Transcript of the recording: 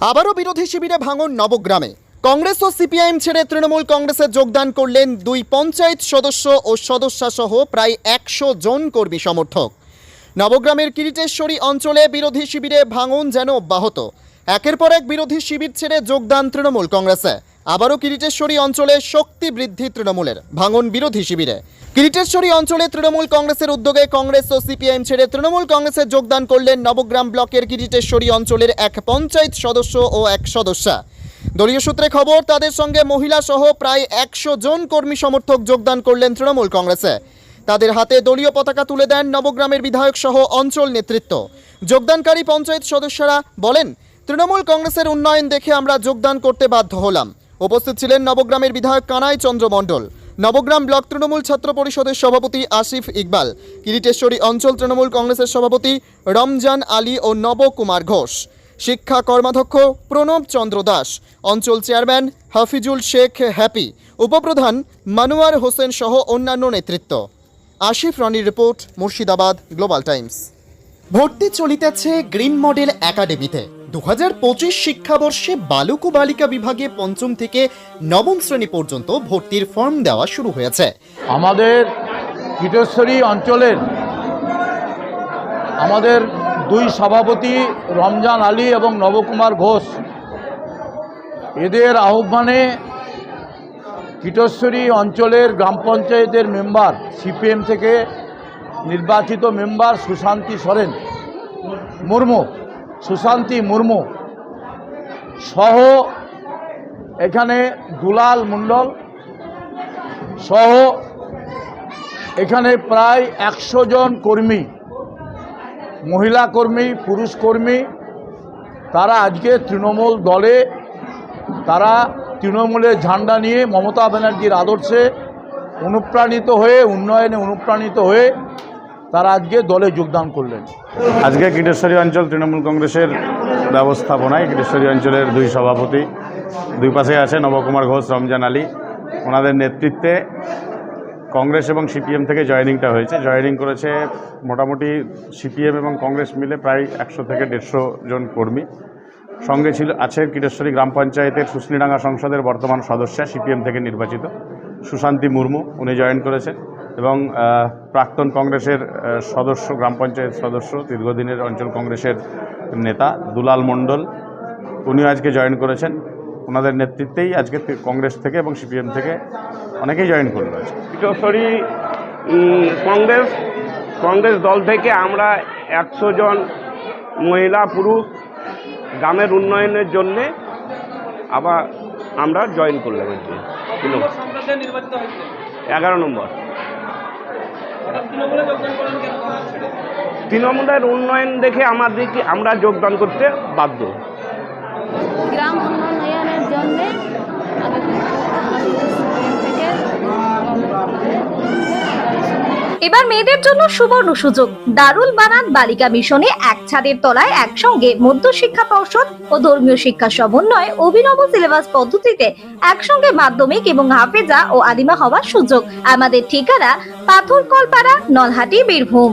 আবারও বিরোধী শিবিরে ভাঙন নবগ্রামে। কংগ্রেস ও সিপিআইএম ছেড়ে তৃণমূল কংগ্রেসে যোগদান করলেন দুই পঞ্চায়েত সদস্য ও সদস্যাসহ প্রায় একশো জন কর্মী সমর্থক। নবগ্রামের কিরিটেশ্বরী অঞ্চলে বিরোধী শিবিরে ভাঙন যেন অব্যাহত। একের পর এক বিরোধী শিবির ছেড়ে যোগদান তৃণমূল কংগ্রেসে। আবারও কিরিটেশ্বরী অঞ্চলে শক্তি বৃদ্ধি তৃণমূলের ভাঙন বিরোধী শিবিরে। কিরিটেশ্বরী অঞ্চলে তৃণমূল কংগ্রেসের উদ্যোগে কংগ্রেস ও সিপিআইএম ছেড়ে তৃণমূল কংগ্রেসে যোগদান করলেন নবগ্রাম ব্লকের কিরিটেশ্বরী অঞ্চলের এক পঞ্চায়েত সদস্য ও এক সদস্যা। দলীয় সূত্রে খবর, তাদের সঙ্গে মহিলা সহ প্রায় একশো জন কর্মী সমর্থক যোগদান করলেন তৃণমূল কংগ্রেসে। তাদের হাতে দলীয় পতাকা তুলে দেন নবগ্রামের বিধায়ক সহ অঞ্চল নেতৃত্ব। যোগদানকারী পঞ্চায়েত সদস্যরা বলেন, তৃণমূল কংগ্রেসের উন্নয়ন দেখে আমরা যোগদান করতে বাধ্য হলাম। উপস্থিত ছিলেন নবগ্রামের বিধায়ক কানাই চন্দ্র মণ্ডল, নবগ্রাম ব্লক তৃণমূল ছাত্র পরিষদের সভাপতি আসিফ ইকবাল, কিরিটেশ্বরী অঞ্চল তৃণমূল কংগ্রেসের সভাপতি রমজান আলী ও নবকুমার ঘোষ, শিক্ষা কর্মাধ্যক্ষ প্রণব চন্দ্র দাস, অঞ্চল চেয়ারম্যান হাফিজুল শেখ হ্যাপি, উপপ্রধান মানুয়ার হোসেন সহ অন্যান্য নেতৃত্ব। আশিফ রনির রিপোর্ট মুর্শিদাবাদ, গ্লোবাল টাইমস। ভর্তি চলিতেছে গ্রিন মডেল একাডেমিতে। দু হাজার পঁচিশ শিক্ষাবর্ষে বালক ও বালিকা বিভাগে পঞ্চম থেকে নবম শ্রেণি পর্যন্ত ভর্তির ফর্ম দেওয়া শুরু হয়েছে। আমাদের কিটেশ্বরী অঞ্চলের আমাদের দুই সভাপতি রমজান আলী এবং নবকুমার ঘোষ, এদের আহ্বানে কিটেশ্বরী অঞ্চলের গ্রাম পঞ্চায়েতের মেম্বার, সিপিএম থেকে নির্বাচিত মেম্বার সুশান্তি সরেন মুর্মু সুশান্তি মুর্মু, সহ এখানে দুলাল মণ্ডল, সহ এখানে প্রায় একশো জন কর্মী, মহিলা কর্মী, পুরুষ কর্মী, তারা আজকে তৃণমূল দলে, তারা তৃণমূলের ঝান্ডা নিয়ে মমতা ব্যানার্জির আদর্শে অনুপ্রাণিত হয়ে, উন্নয়নে অনুপ্রাণিত হয়ে তারা আজকে দলে যোগদান করলেন। আজকে কিটেশ্বরী অঞ্চল তৃণমূল কংগ্রেসের ব্যবস্থাপনায় কিটেশ্বরী অঞ্চলের দুই সভাপতি, দুই পাশে আছে নবকুমার ঘোষ, রমজান আলী। ওনাদের নেতৃত্বে কংগ্রেস এবং সিপিএম থেকে জয়েনিংটা হয়েছে। জয়েনিং করেছে মোটামুটি সিপিএম এবং কংগ্রেস মিলে প্রায় একশো থেকে দেড়শো জন কর্মী। সঙ্গে ছিল, আছে কিটেশ্বরী গ্রাম পঞ্চায়েতের সুসনিডাঙ্গা সংসদের বর্তমান সদস্যা, সিপিএম থেকে নির্বাচিত। সুশান্তি মুর্মু, উনি জয়েন করেছেন। এবং প্রাক্তন কংগ্রেসের সদস্য গ্রাম পঞ্চায়েত সদস্য দীর্ঘদিনের অঞ্চল কংগ্রেসের নেতা দুলাল মণ্ডল উনিও আজকে জয়েন করেছেন। ওনাদের নেতৃত্বেই আজকে কংগ্রেস থেকে এবং সিপিএম থেকে অনেকেই জয়েন করল উম, কংগ্রেস কংগ্রেস দল থেকে আমরা একশো জন মহিলা পুরুষ গ্রামের উন্নয়নের জন্যে আবার আমরা জয়েন করলাম আর কি এগারো নম্বর। তৃণমূলের উন্নয়ন দেখে আমাদেরকে আমরা যোগদান করতে বাধ্য। গ্রাম উন্নয়নের এবার মেয়েদের জন্য সুবর্ণ সুযোগ। দারুল বানান বালিকা মিশনে এক ছাদের তলায় একসঙ্গে মধ্য শিক্ষা পর্ষদ ও ধর্মীয় শিক্ষা সমন্বয় অভিনব সিলেবাস পদ্ধতিতে একসঙ্গে মাধ্যমিক এবং হাফেজা ও আদিমা হওয়ার সুযোগ। আমাদের ঠিকানা পাথরকলপাড়া, নলহাটি, বীরভূম।